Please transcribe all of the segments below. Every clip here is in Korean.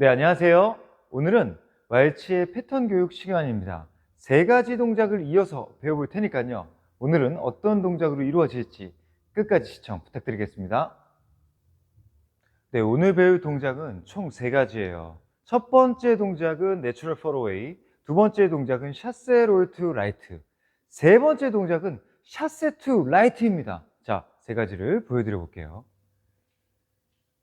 네, 안녕하세요. 오늘은 왈츠의 패턴 교육 시간입니다. 세 가지 동작을 이어서 배워볼 테니까요. 오늘은 어떤 동작으로 이루어질지 끝까지 시청 부탁드리겠습니다. 네, 오늘 배울 동작은 총 세 가지예요. 첫 번째 동작은 내추럴 포로웨이, 두 번째 동작은 샷세 롤투 라이트, 세 번째 동작은 샷세 투 라이트입니다. 자, 세 가지를 보여드려 볼게요.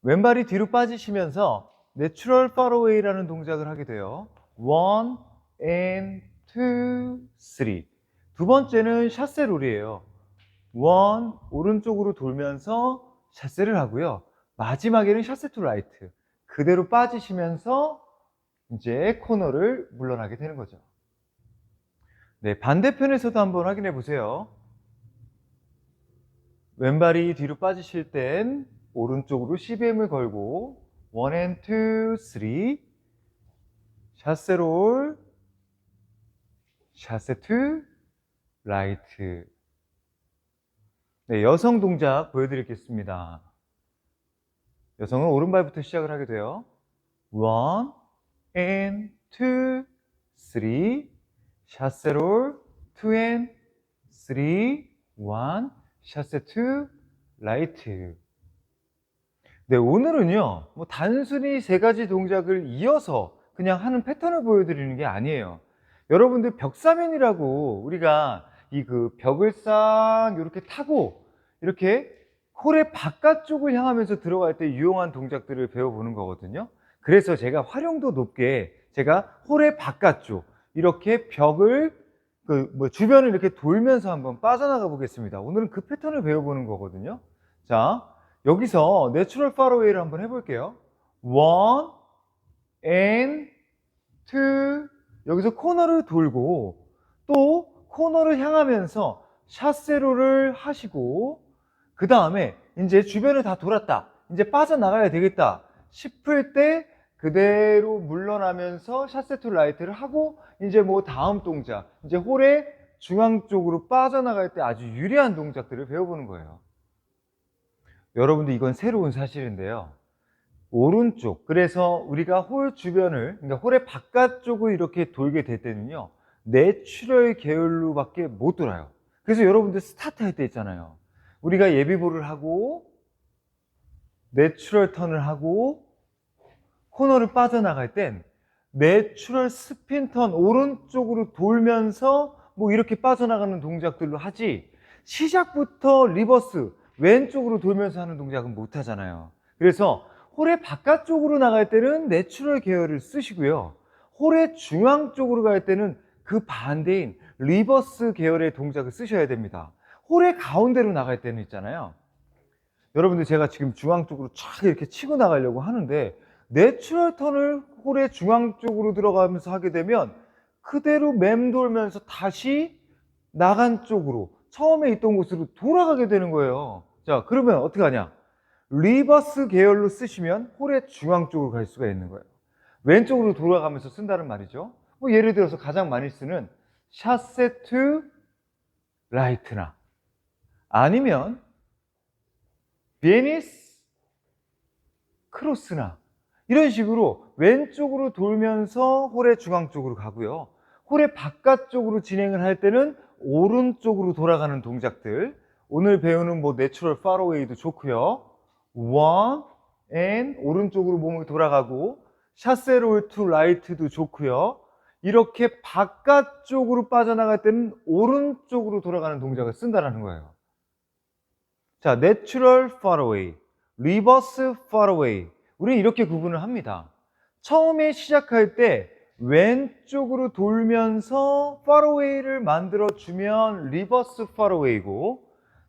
왼발이 뒤로 빠지시면서 내추럴 파로웨이라는 동작을 하게 돼요. one and. 두 번째는 샷세 롤이에요. one 오른쪽으로 돌면서 샷세를 하고요. 마지막에는 샷세 투 라이트. 그대로 빠지시면서 이제 코너를 물러나게 되는 거죠. 네, 반대편에서도 한번 확인해 보세요. 왼발이 뒤로 빠지실 땐 오른쪽으로 CBM을 걸고 1 and 2, 3 샷세 롤 샷세 2 라이트. 네, 여성 동작 보여드리겠습니다. 여성은 오른발부터 시작을 하게 돼요. 1 and 2, 3 샷세 롤2 and 3 1 샷세 2 라이트 네, 오늘은요, 뭐 단순히 세 가지 동작을 이어서 그냥 하는 패턴을 보여드리는 게 아니에요. 여러분들 벽사면이라고 우리가 이 그 벽을 싹 이렇게 타고 이렇게 홀의 바깥쪽을 향하면서 들어갈 때 유용한 동작들을 배워보는 거거든요. 그래서 제가 활용도 높게 제가 홀의 바깥쪽 이렇게 벽을 그 뭐 주변을 이렇게 돌면서 한번 빠져나가 보겠습니다. 오늘은 그 패턴을 배워보는 거거든요. 자, 여기서 내추럴 파로웨이를 한번 해볼게요. one and two 여기서 코너를 돌고 또 코너를 향하면서 샷세로를 하시고 그 다음에 이제 주변을 다 돌았다. 이제 빠져나가야 되겠다 싶을 때 그대로 물러나면서 샷세트 라이트를 하고 이제 뭐 다음 동작 이제 홀의 중앙 쪽으로 빠져나갈 때 아주 유리한 동작들을 배워보는 거예요. 여러분들 이건 새로운 사실인데요. 오른쪽 그래서 우리가 홀 주변을 그러니까 홀의 바깥쪽을 이렇게 돌게 될 때는요 내추럴 계열로밖에 못 돌아요. 그래서 여러분들 스타트 할 때 있잖아요. 우리가 예비볼을 하고 내추럴 턴을 하고 코너를 빠져나갈 땐 내추럴 스핀 턴 오른쪽으로 돌면서 뭐 이렇게 빠져나가는 동작들로 하지. 시작부터 리버스 왼쪽으로 돌면서 하는 동작은 못 하잖아요. 그래서 홀의 바깥쪽으로 나갈 때는 내추럴 계열을 쓰시고요. 홀의 중앙 쪽으로 갈 때는 그 반대인 리버스 계열의 동작을 쓰셔야 됩니다. 홀의 가운데로 나갈 때는 있잖아요. 여러분들 제가 지금 중앙 쪽으로 쫙 이렇게 치고 나가려고 하는데 내추럴 턴을 홀의 중앙 쪽으로 들어가면서 하게 되면 그대로 맴돌면서 다시 나간 쪽으로 처음에 있던 곳으로 돌아가게 되는 거예요. 자, 그러면 어떻게 하냐? 리버스 계열로 쓰시면 홀의 중앙 쪽으로 갈 수가 있는 거예요. 왼쪽으로 돌아가면서 쓴다는 말이죠. 뭐 예를 들어서 가장 많이 쓰는 샷세트 라이트나 아니면 비에니스 크로스나 이런 식으로 왼쪽으로 돌면서 홀의 중앙 쪽으로 가고요. 홀의 바깥쪽으로 진행을 할 때는 오른쪽으로 돌아가는 동작들. 오늘 배우는 뭐 내추럴 파로웨이도 좋고요. one and 오른쪽으로 몸을 돌아가고 샷세롤 투 라이트도 좋고요. 이렇게 바깥쪽으로 빠져나갈 때는 오른쪽으로 돌아가는 동작을 쓴다는 거예요. 자, 내추럴 파로웨이 리버스 파로웨이. 우리는 이렇게 구분을 합니다. 처음에 시작할 때 왼쪽으로 돌면서 파로웨이를 만들어 주면 리버스 파로웨이고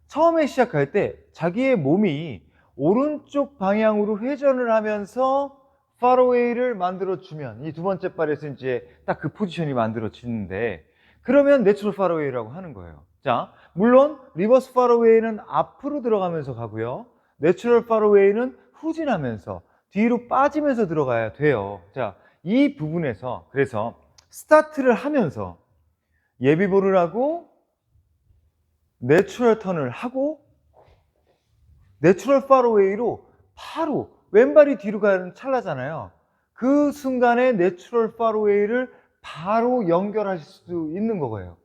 처음에 시작할 때 자기의 몸이 오른쪽 방향으로 회전을 하면서 파로웨이를 만들어 주면 이 두 번째 발에서 이제 딱 그 포지션이 만들어지는데 그러면 내추럴 파로웨이라고 하는 거예요. 자, 물론 리버스 파로웨이는 앞으로 들어가면서 가고요. 내추럴 파로웨이는 후진하면서 뒤로 빠지면서 들어가야 돼요. 자, 이 부분에서 그래서 스타트를 하면서 예비볼을 하고 내추럴 턴을 하고 내추럴 파로웨이로 바로 왼발이 뒤로 가는 찰나잖아요. 그 순간에 내추럴 파로웨이를 바로 연결하실 수 있는 거예요.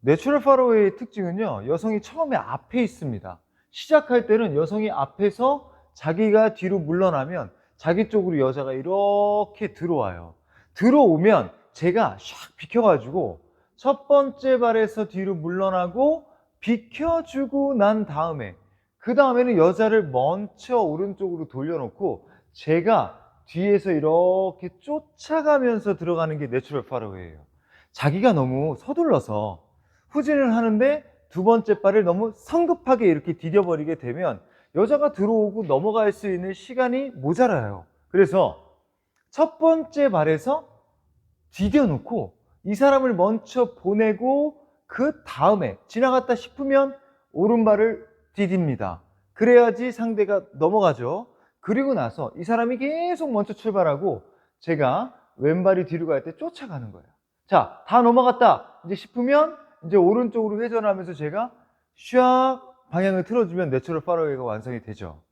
내추럴 파로웨이의 특징은요, 여성이 처음에 앞에 있습니다. 시작할 때는 여성이 앞에서 자기가 뒤로 물러나면 자기 쪽으로 여자가 이렇게 들어와요. 들어오면 제가 샥 비켜가지고 첫 번째 발에서 뒤로 물러나고 비켜주고 난 다음에 그 다음에는 여자를 먼저 오른쪽으로 돌려놓고 제가 뒤에서 이렇게 쫓아가면서 들어가는 게 내추럴 파로웨이예요. 자기가 너무 서둘러서 후진을 하는데 두 번째 발을 너무 성급하게 이렇게 디뎌버리게 되면 여자가 들어오고 넘어갈 수 있는 시간이 모자라요. 그래서 첫 번째 발에서 디뎌놓고 이 사람을 먼저 보내고 그 다음에 지나갔다 싶으면 오른발을 디딥니다. 그래야지 상대가 넘어가죠. 그리고 나서 이 사람이 계속 먼저 출발하고 제가 왼발이 뒤로 갈 때 쫓아가는 거예요. 자, 다 넘어갔다. 이제 싶으면 이제 오른쪽으로 회전하면서 제가 샥 방향을 틀어주면 내추럴 파로웨이가 완성이 되죠.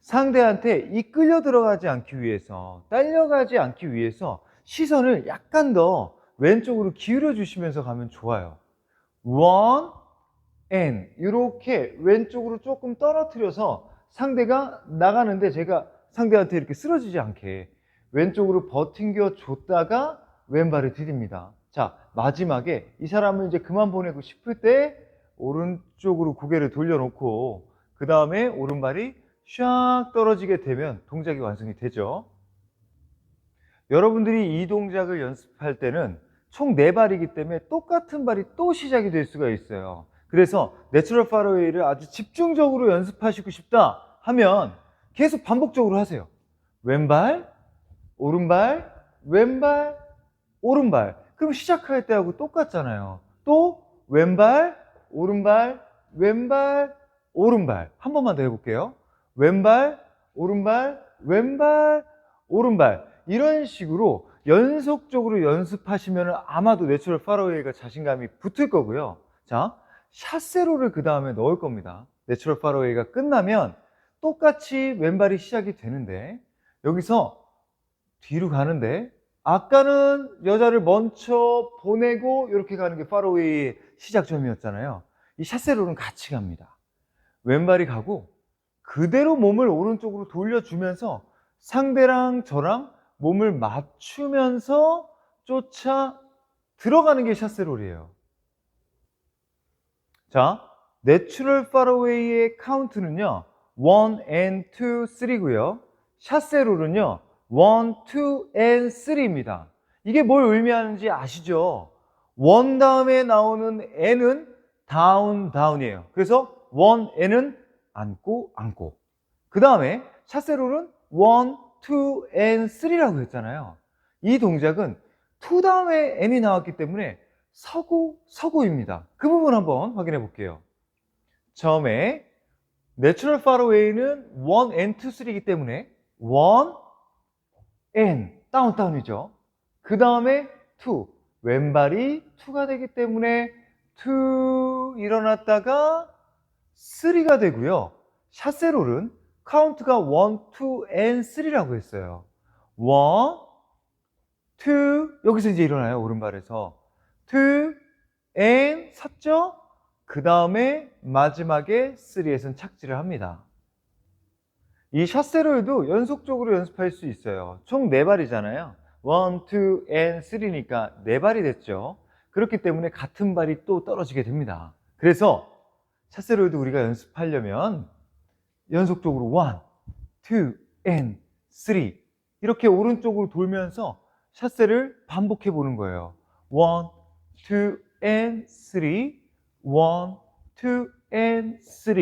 상대한테 이끌려 들어가지 않기 위해서, 딸려가지 않기 위해서 시선을 약간 더 왼쪽으로 기울여 주시면서 가면 좋아요. one and 이렇게 왼쪽으로 조금 떨어뜨려서 상대가 나가는데 제가 상대한테 이렇게 쓰러지지 않게 왼쪽으로 버팅겨 줬다가 왼발을 디딥니다. 자, 마지막에 이 사람을 이제 그만 보내고 싶을 때 오른쪽으로 고개를 돌려놓고 그 다음에 오른발이 샥 떨어지게 되면 동작이 완성이 되죠. 여러분들이 이 동작을 연습할 때는 총 4발이기 때문에 똑같은 발이 또 시작이 될 수가 있어요. 그래서 내추럴 파로웨이를 아주 집중적으로 연습하시고 싶다 하면 계속 반복적으로 하세요. 왼발, 오른발, 왼발, 오른발. 그럼 시작할 때하고 똑같잖아요. 또 왼발, 오른발, 왼발, 오른발. 한 번만 더 해볼게요. 왼발, 오른발, 왼발, 오른발. 이런 식으로 연속적으로 연습하시면 아마도 내추럴 파로웨이가 자신감이 붙을 거고요. 자, 샷세로를 그 다음에 넣을 겁니다. 내추럴 파로웨이가 끝나면 똑같이 왼발이 시작이 되는데 여기서 뒤로 가는데 아까는 여자를 먼저 보내고 이렇게 가는 게 파로웨이의 시작점이었잖아요. 이 샷세로는 같이 갑니다. 왼발이 가고 그대로 몸을 오른쪽으로 돌려주면서 상대랑 저랑 몸을 맞추면서 쫓아 들어가는 게 샷세롤이에요. 자, 내추럴 파로웨이의 카운트는요. 1 and 2, 3고요. 샷세롤은요. 1, 2 and 3입니다. 이게 뭘 의미하는지 아시죠? 1 다음에 나오는 n은 다운 다운이에요. 그래서 1 n은 안고 안고. 그 다음에 샷세롤은 1, 2 and 3라고 했잖아요. 이 동작은 2 다음에 n이 나왔기 때문에 서고 서고입니다. 그 부분 한번 확인해 볼게요. 처음에 내추럴 파로웨이는 1 and 2, 3이기 때문에 1 and 다운 다운이죠. 그 다음에 2 왼발이 2가 되기 때문에 2 일어났다가 3가 되고요. 샷세롤은 카운트가 1, 2, and 3라고 했어요. 1, 2, 여기서 이제 일어나요. 오른발에서. 2, and 섰죠? 그 다음에 마지막에 3에서는 착지를 합니다. 이 샷세로에도 연속적으로 연습할 수 있어요. 총 4발이잖아요. 1, 2, and 3니까 4발이 됐죠. 그렇기 때문에 같은 발이 또 떨어지게 됩니다. 그래서 샷세로에도 우리가 연습하려면 연속적으로 1, 2, and 3 이렇게 오른쪽으로 돌면서 샷세를 반복해 보는 거예요. 1, 2, and 3 1, 2, and 3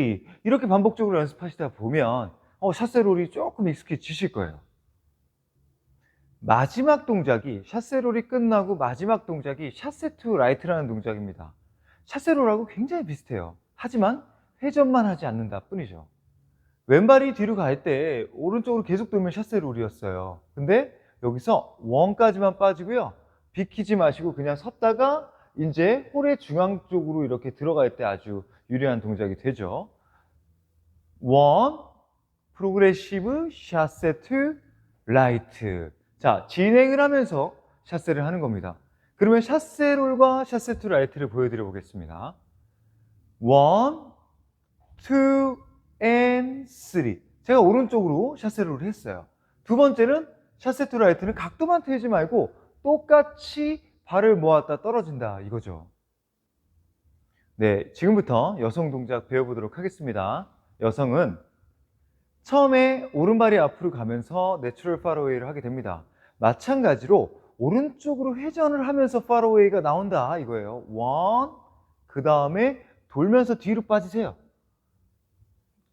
이렇게 반복적으로 연습하시다 보면 어, 샷세 롤이 조금 익숙해지실 거예요. 마지막 동작이 샷세롤이 끝나고 마지막 동작이 샷세투 라이트라는 동작입니다. 샷세롤하고 굉장히 비슷해요. 하지만 회전만 하지 않는다 뿐이죠. 왼발이 뒤로 갈 때 오른쪽으로 계속 돌면 샷세롤이었어요. 근데 여기서 원까지만 빠지고요. 비키지 마시고 그냥 섰다가 이제 홀의 중앙 쪽으로 이렇게 들어갈 때 아주 유리한 동작이 되죠. 원, 프로그레시브, 샷세트, 라이트. 자, 진행을 하면서 샷세를 하는 겁니다. 그러면 샷세롤과 샷세 투 라이트를 보여드려 보겠습니다. 원, 투, 앤, 쓰리. 제가 오른쪽으로 샷세롤을 했어요. 두 번째는 샷세 투 라이트는 각도만 틀지 말고 똑같이 발을 모았다 떨어진다 이거죠. 네, 지금부터 여성 동작 배워보도록 하겠습니다. 여성은 처음에 오른발이 앞으로 가면서 내추럴 파로웨이를 하게 됩니다. 마찬가지로 오른쪽으로 회전을 하면서 파로웨이가 나온다 이거예요. 원, 그 다음에 돌면서 뒤로 빠지세요.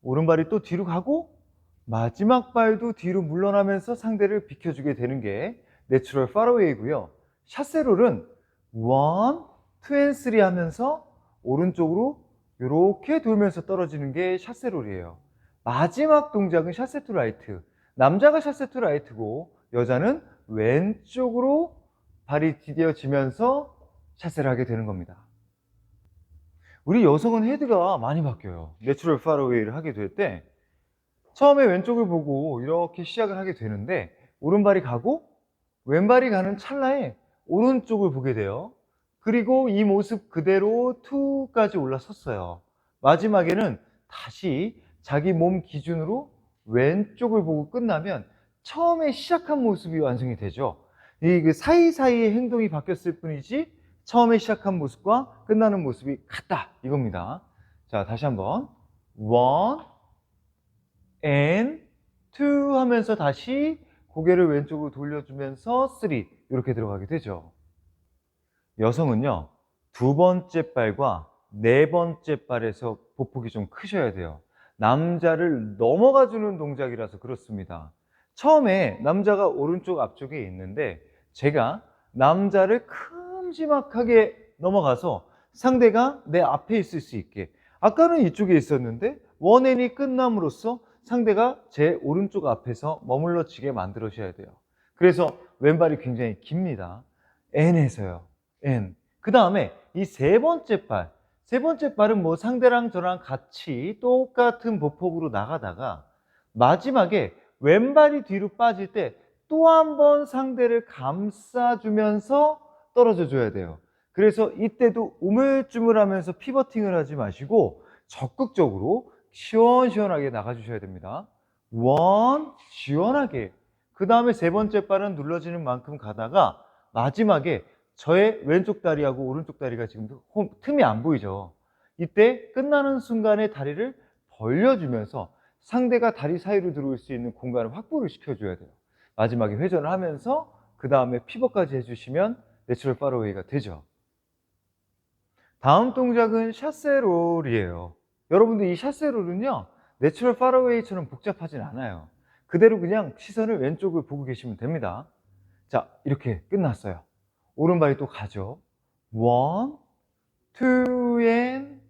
오른발이 또 뒤로 가고 마지막 발도 뒤로 물러나면서 상대를 비켜주게 되는 게 내추럴 파로웨이고요. 샷세롤은 원, 투앤 쓰리 하면서 오른쪽으로 이렇게 돌면서 떨어지는 게 샷세롤이에요. 마지막 동작은 샷세트 라이트. 남자가 샷세트 라이트고 여자는 왼쪽으로 발이 디뎌지면서 샷세를 하게 되는 겁니다. 우리 여성은 헤드가 많이 바뀌어요. 내추럴 파로웨이를 하게 될 때 처음에 왼쪽을 보고 이렇게 시작을 하게 되는데 오른발이 가고 왼발이 가는 찰나에 오른쪽을 보게 돼요. 그리고 이 모습 그대로 2까지 올라섰어요. 마지막에는 다시 자기 몸 기준으로 왼쪽을 보고 끝나면 처음에 시작한 모습이 완성이 되죠. 이 그 사이사이의 행동이 바뀌었을 뿐이지 처음에 시작한 모습과 끝나는 모습이 같다 이겁니다. 자 다시 한번 one and two 하면서 다시 고개를 왼쪽으로 돌려주면서 three 이렇게 들어가게 되죠. 여성은요 두 번째 발과 네 번째 발에서 보폭이 좀 크셔야 돼요. 남자를 넘어가 주는 동작이라서 그렇습니다. 처음에 남자가 오른쪽 앞쪽에 있는데 제가 남자를 큼지막하게 넘어가서 상대가 내 앞에 있을 수 있게 아까는 이쪽에 있었는데 원앤이 끝남으로써 상대가 제 오른쪽 앞에서 머물러지게 만들어셔야 돼요. 그래서 왼발이 굉장히 깁니다. N에서요. N. 그 다음에 이 세 번째 발. 세 번째 발은 뭐 상대랑 저랑 같이 똑같은 보폭으로 나가다가 마지막에 왼발이 뒤로 빠질 때 또 한 번 상대를 감싸주면서 떨어져 줘야 돼요. 그래서 이때도 우물쭈물하면서 피버팅을 하지 마시고 적극적으로 시원시원하게 나가주셔야 됩니다. 원, 시원하게. 그 다음에 세 번째 발은 눌러지는 만큼 가다가 마지막에 저의 왼쪽 다리하고 오른쪽 다리가 지금 홈- 틈이 안 보이죠. 이때 끝나는 순간에 다리를 벌려주면서 상대가 다리 사이로 들어올 수 있는 공간을 확보를 시켜줘야 돼요. 마지막에 회전을 하면서 그 다음에 피벗까지 해주시면 내추럴 파로웨이가 되죠. 다음 동작은 샷세롤이에요. 여러분들 이 샷세롤은요, 내추럴 파로웨이처럼 복잡하진 않아요. 그대로 그냥 시선을 왼쪽을 보고 계시면 됩니다. 자, 이렇게 끝났어요. 오른발이 또 가죠. 원, 투, 앤,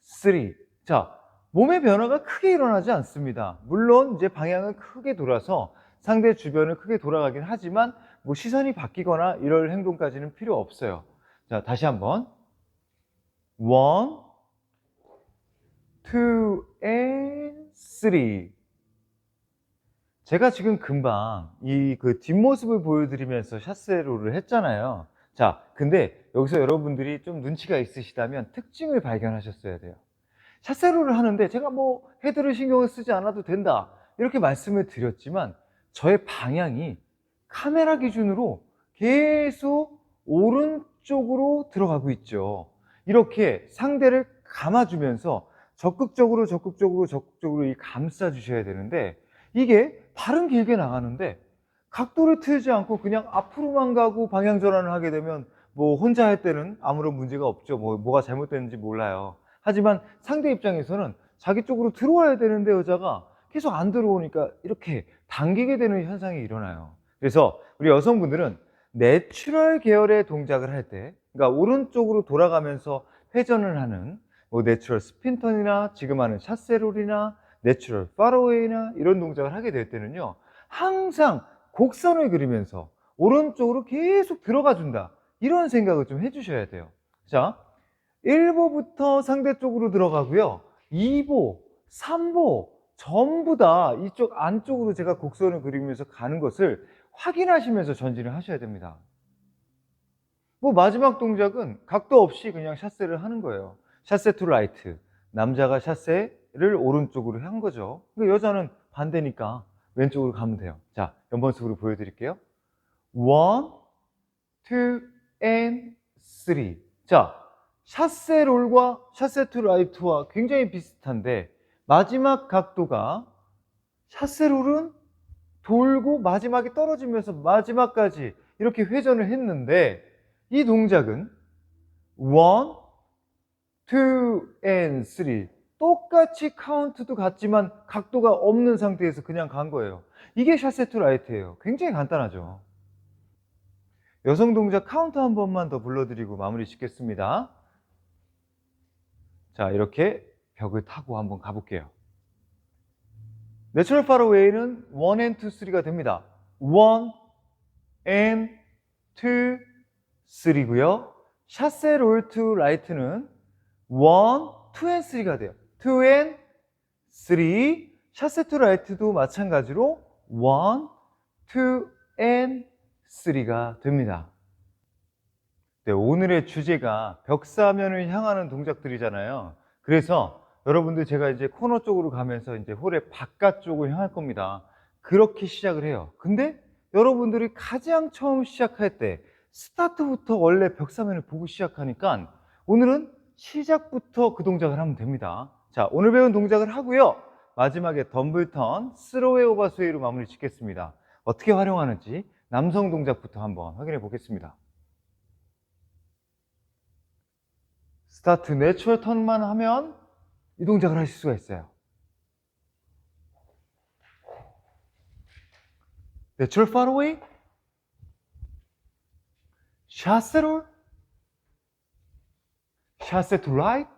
쓰리. 자, 몸의 변화가 크게 일어나지 않습니다. 물론 이제 방향은 크게 돌아서 상대 주변을 크게 돌아가긴 하지만 뭐 시선이 바뀌거나 이럴 행동까지는 필요 없어요. 자, 다시 한번. 원, 투, 앤, 쓰리. 제가 지금 금방 이 그 뒷모습을 보여드리면서 샷세로를 했잖아요. 자, 근데 여기서 여러분들이 좀 눈치가 있으시다면 특징을 발견하셨어야 돼요. 샷세로를 하는데 제가 뭐 헤드를 신경을 쓰지 않아도 된다. 이렇게 말씀을 드렸지만 저의 방향이 카메라 기준으로 계속 오른쪽으로 들어가고 있죠. 이렇게 상대를 감아주면서 적극적으로 적극적으로 적극적으로 이 감싸 주셔야 되는데 이게 발은 길게 나가는데 각도를 틀지 않고 그냥 앞으로만 가고 방향 전환을 하게 되면 뭐 혼자 할 때는 아무런 문제가 없죠. 뭐 뭐가 잘못됐는지 몰라요. 하지만 상대 입장에서는 자기 쪽으로 들어와야 되는데 여자가 계속 안 들어오니까 이렇게 당기게 되는 현상이 일어나요. 그래서 우리 여성분들은 내추럴 계열의 동작을 할 때, 그러니까 오른쪽으로 돌아가면서 회전을 하는 뭐 내추럴 스핀턴이나 지금 하는 샷세롤이나 내추럴 파로웨이나 이런 동작을 하게 될 때는요, 항상 곡선을 그리면서 오른쪽으로 계속 들어가 준다. 이런 생각을 좀 해주셔야 돼요. 자, 1보부터 상대 쪽으로 들어가고요. 2보, 3보, 전부 다 이쪽 안쪽으로 제가 곡선을 그리면서 가는 것을 확인하시면서 전진을 하셔야 됩니다. 뭐 마지막 동작은 각도 없이 그냥 샷세를 하는 거예요. 샷세 투 라이트. 남자가 샷세를 오른쪽으로 한 거죠. 근데 여자는 반대니까 왼쪽으로 가면 돼요. 자, 연번식으로 보여드릴게요. 원, 투, 앤, 쓰리. 자, 샷세 롤과 샷세 투 라이트와 굉장히 비슷한데 마지막 각도가 샷세 롤은 돌고 마지막에 떨어지면서 마지막까지 이렇게 회전을 했는데 이 동작은 원, 투, 앤, 쓰리 똑같이 카운트도 같지만 각도가 없는 상태에서 그냥 간 거예요. 이게 샷세 투 라이트예요. 굉장히 간단하죠. 여성 동작 카운트 한 번만 더 불러드리고 마무리 짓겠습니다. 자, 이렇게 벽을 타고 한번 가볼게요. 내추럴 파로웨이는 1 and 2, 3가 됩니다. 1 and 2, 3고요. 샷세 롤 투 라이트는 1, 2 and 3가 돼요. 2 and 3. 샷세 투 라이트도 마찬가지로 1, 2 and 3가 됩니다. 네, 오늘의 주제가 벽사면을 향하는 동작들이잖아요. 그래서 여러분들 제가 이제 코너 쪽으로 가면서 이제 홀의 바깥쪽을 향할 겁니다. 그렇게 시작을 해요. 근데 여러분들이 가장 처음 시작할 때 스타트부터 원래 벽사면을 보고 시작하니까 오늘은 시작부터 그 동작을 하면 됩니다. 자, 오늘 배운 동작을 하고요. 마지막에 덤블턴, 스로웨 오버스웨이로 마무리 짓겠습니다. 어떻게 활용하는지 남성 동작부터 한번 확인해 보겠습니다. 스타트 내추럴 턴만 하면 이 동작을 하실 수가 있어요. 내추럴 파로웨이, 샷세롤, 샷세 투 라이트,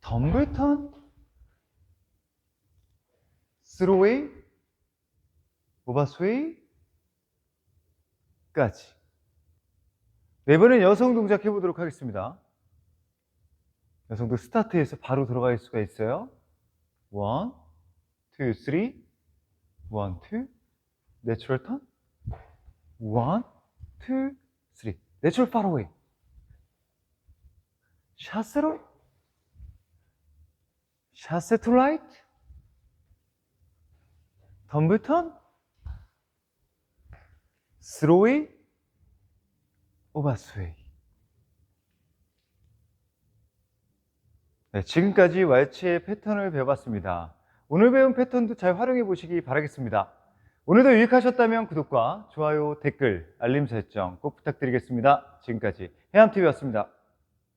덤블턴, 스로웨이, 오바스웨이, 까지. 네 번은 여성 동작 해보도록 하겠습니다. 여성도 스타트에서 바로 들어갈 수가 있어요. 원, 투, 쓰리, 원, 투, 내추럴 턴, 원, 투, 쓰리, 내추럴 파로웨이, 샷세로, 샷세 투 라이트, 덤블 턴, 스로웨이, 오바스웨이. 네, 지금까지 왈츠의 패턴을 배워봤습니다. 오늘 배운 패턴도 잘 활용해 보시기 바라겠습니다. 오늘도 유익하셨다면 구독과 좋아요, 댓글, 알림 설정 꼭 부탁드리겠습니다. 지금까지 해암TV였습니다.